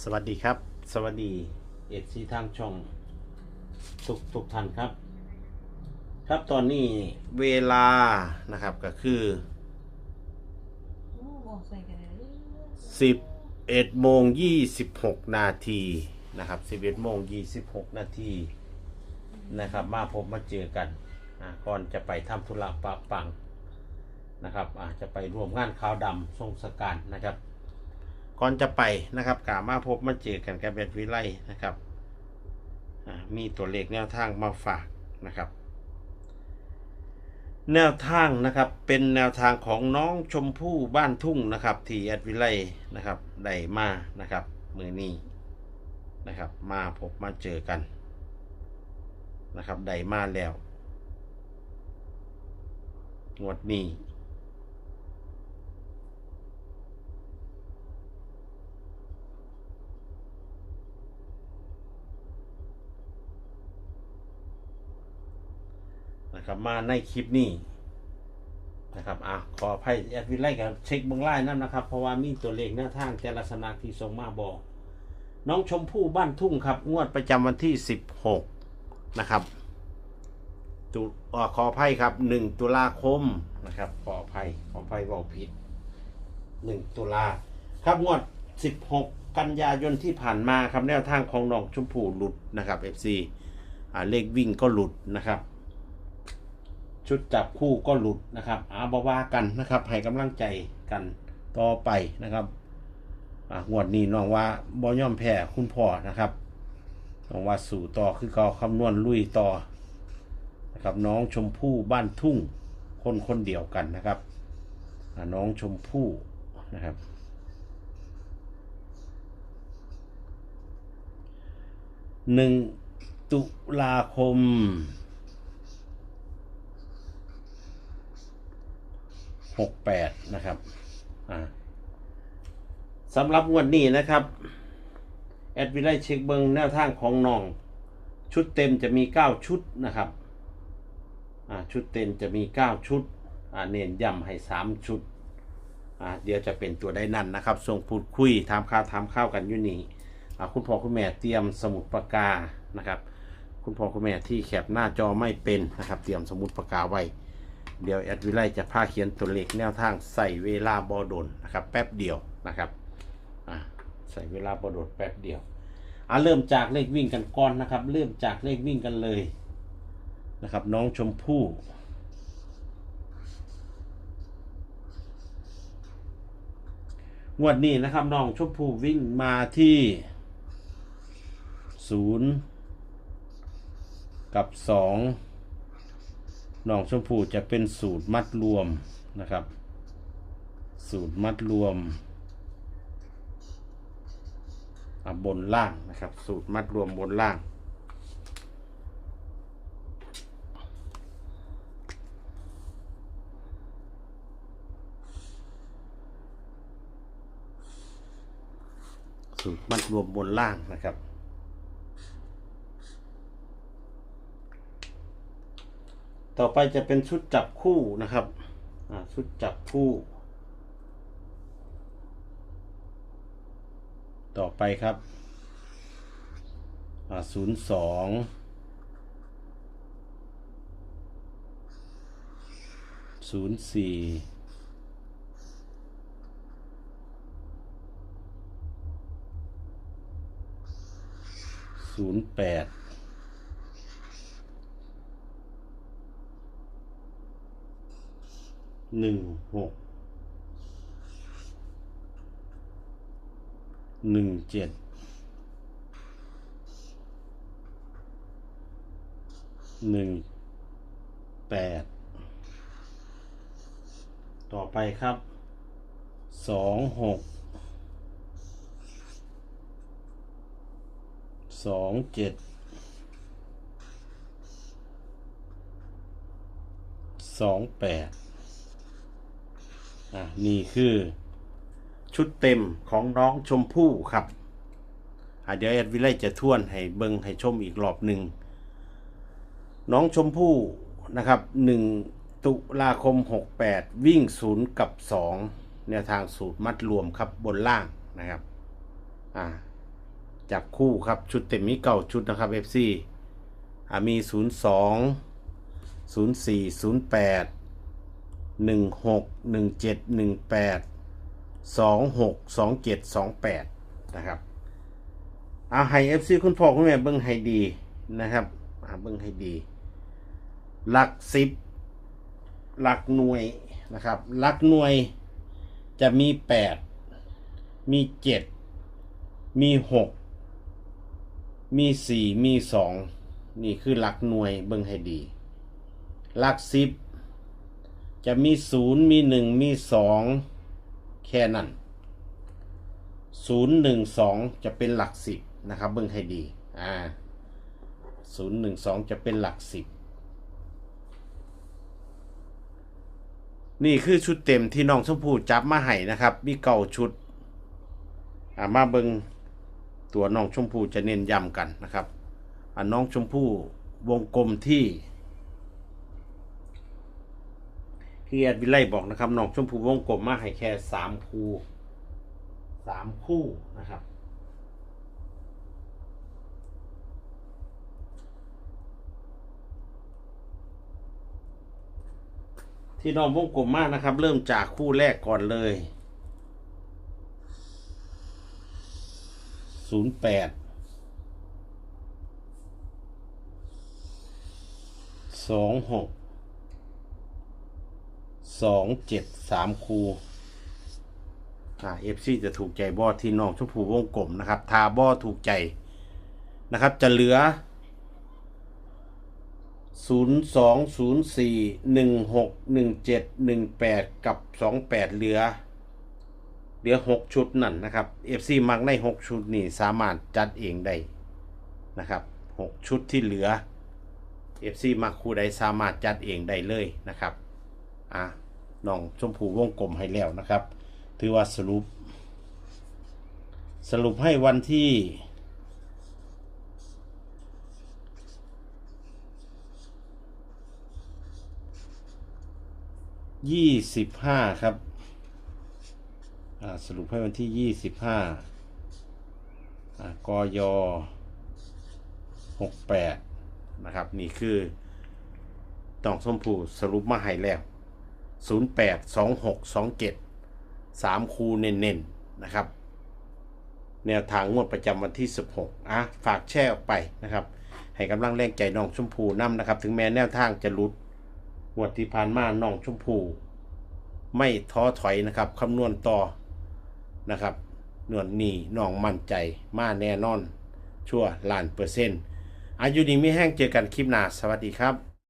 สวัสดีครับ สวัสดีเอซีทางช่องทุกทุกท่านครับ ครับตอนนี้เวลานะครับก็คือโอ้บอกใส่กันเลย11โมง26 นาทีนะครับ 11โมง26 นาทีนะครับ มาพบมาเจอกันก่อนจะไปทำธุระปะปังนะครับอาจจะไปร่วมงานขาวดำทรงสการนะครับ ก่อนจะไปนะครับกามาพบมาเจอกันกับเบดวิไลนะครับมีตัวเลขแนวทางมาฝากนะครับ แนวทางนะครับเป็นแนวทางของน้องชมพู่บ้านทุ่งนะครับที่แอดวิไลนะครับได้มานะครับมือนี้นะครับ มาพบมาเจอกันนะครับได้มาแล้วงวดนี้ นะครับมาในคลิปนี้นะครับอะขออภัยแอดวิไลกับเช็คเบื้องไล่นั่นนะครับ เพราะว่ามีตัวเลขหน้าทางแต่ละสนักที่ส่งมาบอก น้องชมพู่บ้านทุ่งครับ งวดประจำวันที่ 16 นะครับตุอ่าขออภัยครับ 1 ตุลาคมนะครับ ขออภัยขออภัยบอกผิด 1 ตุลาครับงวด 16 กันยายนที่ผ่านมาครับแนวทางของน้องชมพู่หลุดนะครับ FC อ่าเลขวิ่งก็หลุดนะครับ ชุดจับคู่ก็หลุดนะครับอาบว่ากันนะครับให้กำลังใจกันต่อไปนะครับอ่างวดนี้น้องว่าบ่ย่อมแพ้คุณพ่อนะครับน้องว่าสู่ต่อคือเขาคำนวณลุยต่อนะครับน้องชมพู่บ้านทุ่งคนคนเดียวกันนะครับน้องชมพู่นะครับหนึ่งตุลาคม หกแปดนะครับอ่าสำหรับงวดนี้นะครับ แอดวิไลเช็คเบิงแนวทางของน้อง ชุดเต็มจะมี9ชุดนะครับอ่าชุดเต็มจะมี9ชุดอ่าเน้นย้ำให้3ชุดอ่าเดี๋ยวจะเป็นตัวได้นั่นนะครับส่งพูดคุยถามข้าวถามข้าวกันอยู่นี่อ่าคุณพ่อคุณแม่เตรียมสมุดปากกานะครับ คุณพ่อคุณแม่ที่แคปหน้าจอไม่เป็นนะครับ เตรียมสมุดปากกาไว้ เดี๋ยวแอดวิไลจะพาเขียนตัวเลขแนวทางใส่เวลาบอดนนะครับ แป๊บเดียวนะครับใส่เวลาบอดนแป๊บเดียวอ่าเริ่มจากเลขวิ่งกันก่อนนะครับ เริ่มจากเลขวิ่งกันเลยนะครับ น้องชมพู่งวดนี้นะครับน้องชมพู่วิ่งมาที่ศูนย์กับสอง น้องชมพู่จะเป็นสูตรมัดรวมนะครับ สูตรมัดรวมบนล่างนะครับ สูตรมัดรวมบนล่าง สูตรมัดรวมบนล่างนะครับ ต่อไปจะเป็นชุดจับคู่นะครับชุดจับคู่ ต่อไปครับศูนย์สองศูนย์สี่ศูนย์แปด หนึ่งหกหนึ่งเจ็ดหนึ่งแปดต่อไปครับสองหกสองเจ็ดสองแปด อะนี่คือ ชุดเต็มของน้องชมพู่ครับอะเดี๋ยวแอดวิไลจะทวนให้เบิงให้ชมอีกรอบหนึ่งน้องชมพู่นะครับหนึ่งตุลาคม 68 วิ่งศูนย์กับ 2 แนวทางสูตรมัดรวมครับบนล่างนะครับอ่าจับคู่ครับชุดเต็มมีเก่าชุดนะครับ FC อ่ามี 02 04 08 16 17 18 26 27 28นะครับเอาให้ FC คุณพ่อคุณแม่เบิ่งให้ดีนะครับเบิ่งให้ดี หลักสิบหลักหน่วยนะครับ หลักหน่วยจะมีแปดมีเจ็ดมีหกมีสี่มีสองนี่คือหลักหน่วยเบิ่งให้ดี หลักสิบ จะมีศูนย์มีหนึ่งมีสองแค่นั้นศูนย์หนึ่งสองจะเป็นหลักสิบนะครับเบิ่งให้ดีอ่าศูนย์หนึ่งสองจะเป็นหลักสิบนี่คือชุดเต็มที่น้องชมพู่จับมาให้นะครับ มีเก่าชุดอ่ามาเบิงตัวน้องชมพู่จะเน้นย้ำกันนะครับอ่าน้องชมพู่วงกลมที่ ที่แอดวิไลบอกนะครับน้องชมพูวงกลมมาให้แค่สามคู่สามคู่นะครับ ที่น้องวงกลมมากนะครับ เริ่มจากคู่แรกก่อนเลยศูนย์แปดสองหก สองเจ็ดสามคูอ่าเอฟซีจะถูกใจบอที่น้องชมพูวงกลมนะครับ ทาบอถูกใจนะครับ จะเหลือศูนย์สองศูนย์สี่หนึ่งหกหนึ่งเจ็ดหนึ่งแปดกับสองแปดเหลือ เหลือหกชุดนั่นนะครับเอฟซีมักในหกชุดนี่สามารถจัดเองได้นะครับหกชุดที่เหลือเอฟซีมักคู่ใดสามารถจัดเองได้เลยนะครับ อะ น้องชมพูวงกลมให้แล้วนะครับ ถือว่าสรุป สรุปให้วันที่ยี่สิบห้าครับสรุปให้วันที่ยี่สิบห้ากยหกแปดนะครับ นี่คือตองส้มผูสรุปมาให้แล้ว ศูนย์แปดสามคูเน้นๆนะครับ แนวทางงวดประจำวันที่ 16อะฝากแชร์ออกไปนะครับ ให้กำลังแรงใจน้องชมพูนํนะครับ ถึงแม้แนวทางจะลุดงวดที่ผ่านมาน้องชมพู ไม่ท้อถอยนะครับคำนวณต่อนะครับนวดนี่น้องมั่นใจมาแน่นอน ชั่วล้านเปอร์เซ็นต์อายุดีไม่แห้งเจอกันคลิปหน้าสวัสดีครับ